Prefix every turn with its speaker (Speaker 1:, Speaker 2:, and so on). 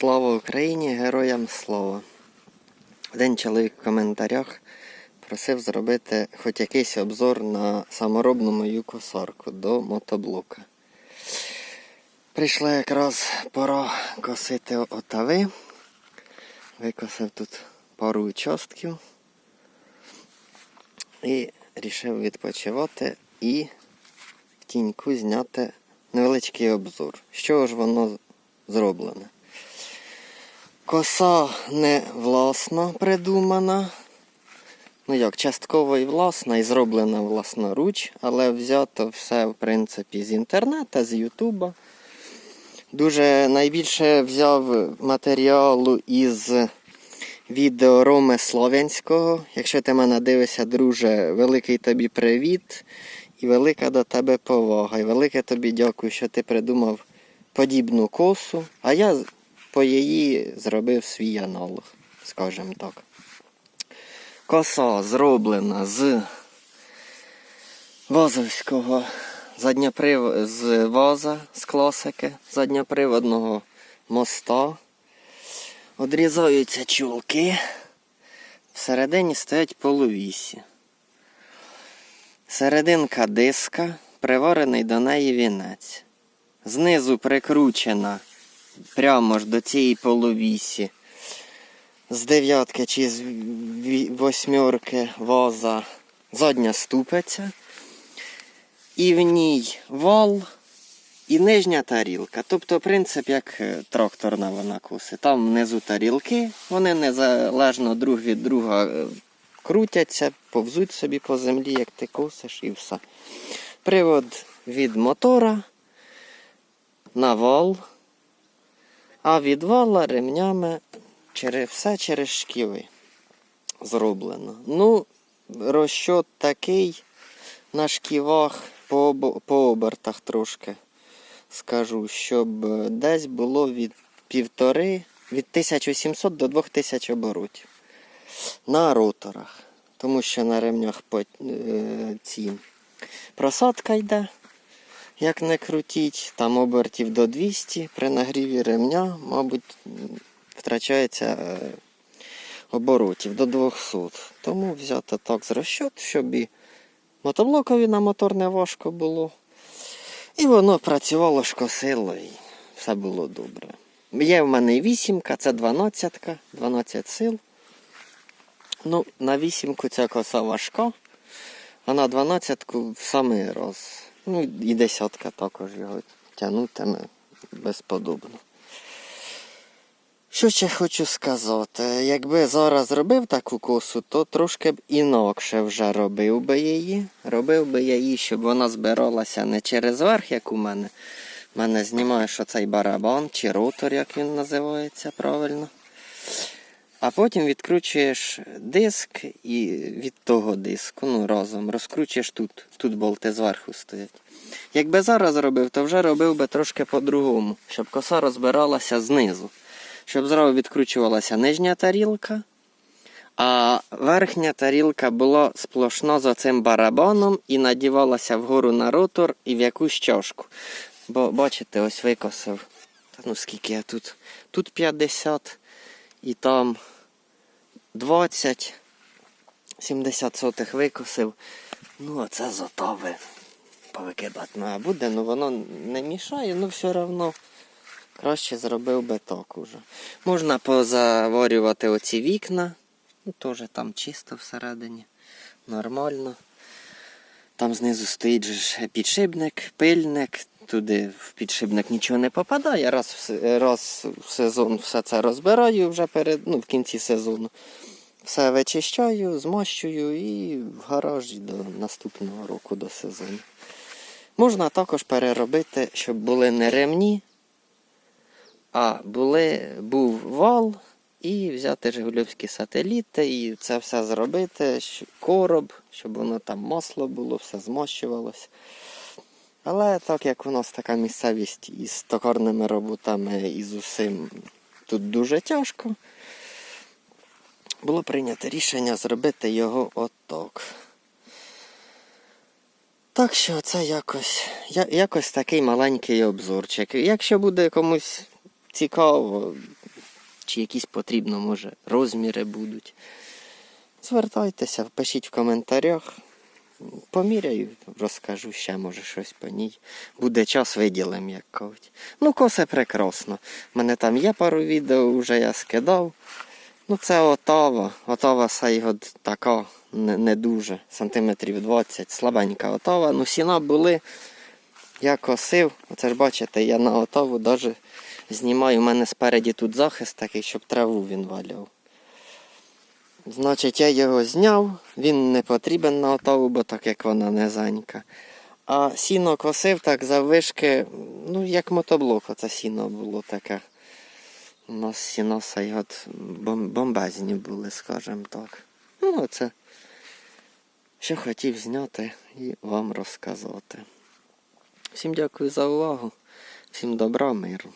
Speaker 1: Слава Україні, героям слава. Один чоловік в коментарях просив зробити хоч якийсь обзор на саморобну мою косарку до мотоблока. Прийшла якраз пора косити отави. Викосив тут пару участків і рішив відпочивати і в тіньку зняти невеличкий обзор. Чого ж воно зроблене? Коса не власно придумана. Ну як, частково і власна, і зроблена власноруч, але взято все, в принципі, з інтернету, з Ютуба. Дуже найбільше взяв матеріалу із відео Роми Слов'янського. Якщо ти мене дивишся, друже, великий тобі привіт і велика до тебе повага. І велике тобі дякую, що ти придумав подібну косу, а я по її зробив свій аналог, скажімо так. Коса зроблена з вазовського задньоприв... з ваза з класики задньоприводного моста. Одрізаються чулки. Всередині стоять половісі. Серединка диска, приварений до неї вінець. Знизу прикручена прямо ж до цієї половісі. З дев'ятки чи з восьмерки ваза задня ступиця. І в ній вал і нижня тарілка. Тобто принцип як е, тракторна вона коси. Там внизу тарілки, вони незалежно друг від друга е, крутяться, повзуть собі по землі, як ти косиш, і все. Привод від мотора на вал, а від вала ремнями через, все через шківи зроблено. Ну, розчот такий на шківах по, по обертах трошки скажу, щоб е, десь було від півтори, від 1700 до 2000 оборотів на роторах. Тому що на ремнях по, е, ці просадка йде, як не крутіть, там обертів до 200, при нагріві ремня, мабуть, втрачається е, оборотів до 200. Тому взяти так з розчот, щоб і мотоблокові на мотор не важко було. І воно працювало, шкосило, і все було добре. Є в мене вісімка, це 12, 12 сил. Ну, на вісімку ця коса важка, а на 12 в самий раз. Ну і десятка також його тягнутиме безподобно. Що ще хочу сказати? Якби зараз зробив таку косу, то трошки б інакше вже робив би її. Робив би я її, щоб вона збиралася не через верх, як у мене. У мене знімаєш оцей барабан чи ротор, як він називається правильно. А потім відкручуєш диск і від того диску, ну разом, розкручуєш тут. Тут болти зверху стоять. Якби зараз робив, то вже робив би трошки по-другому, щоб коса розбиралася знизу. Щоб зразу відкручувалася нижня тарілка, а верхня тарілка була сплошно за цим барабаном і надівалася вгору на ротор і в якусь чашку. Бо бачите, ось викосив. Та ну скільки я тут? Тут 50 і там 20, 70 сотих викосив. Ну, а це зотове повикидати треба буде, ну воно не мішає, ну все одно краще зробив би так уже. Можна позаворювати оці вікна. Ну, теж там чисто всередині. Нормально. Там знизу стоїть же підшипник, пильник. Туди в підшипник нічого не попадає. Раз в, раз в сезон все це розбираю вже перед, ну, в кінці сезону. Все вичищаю, змощую і в гараж до наступного року до сезону. Можна також переробити, щоб були не ремні, а були, був вал і взяти жигульовські сателіти і це все зробити, короб, щоб воно там масло було, все змощувалося. Але так як у нас така місцевість із токарними роботами і з усім тут дуже тяжко, було прийнято рішення зробити його отак. Так що це якось, я- якось такий маленький обзорчик. Якщо буде комусь цікаво, чи якісь потрібно, може, розміри будуть. Звертайтеся, пишіть в коментарях. Поміряю, розкажу ще, може, щось по ній. Буде час виділим, як кажуть. Ну, косе прекрасно. У мене там є пару відео, вже я скидав. Ну, це отава. Отава сайгод така не, не дуже, сантиметрів 20, слабенька отава. Ну, сіна були. Я косив. Оце ж бачите, я на отаву навіть знімаю. У мене спереді тут захист такий, щоб траву він валяв. Значить, я його зняв, він не потрібен на отаву, бо так як вона низенька. А сіно косив так заввишки, ну як мотоблок, оце сіно було таке. У нас сіноса й от бомбезні були, скажімо так. Ну, оце, що хотів зняти і вам розказати. Всім дякую за увагу, всім добра, миру.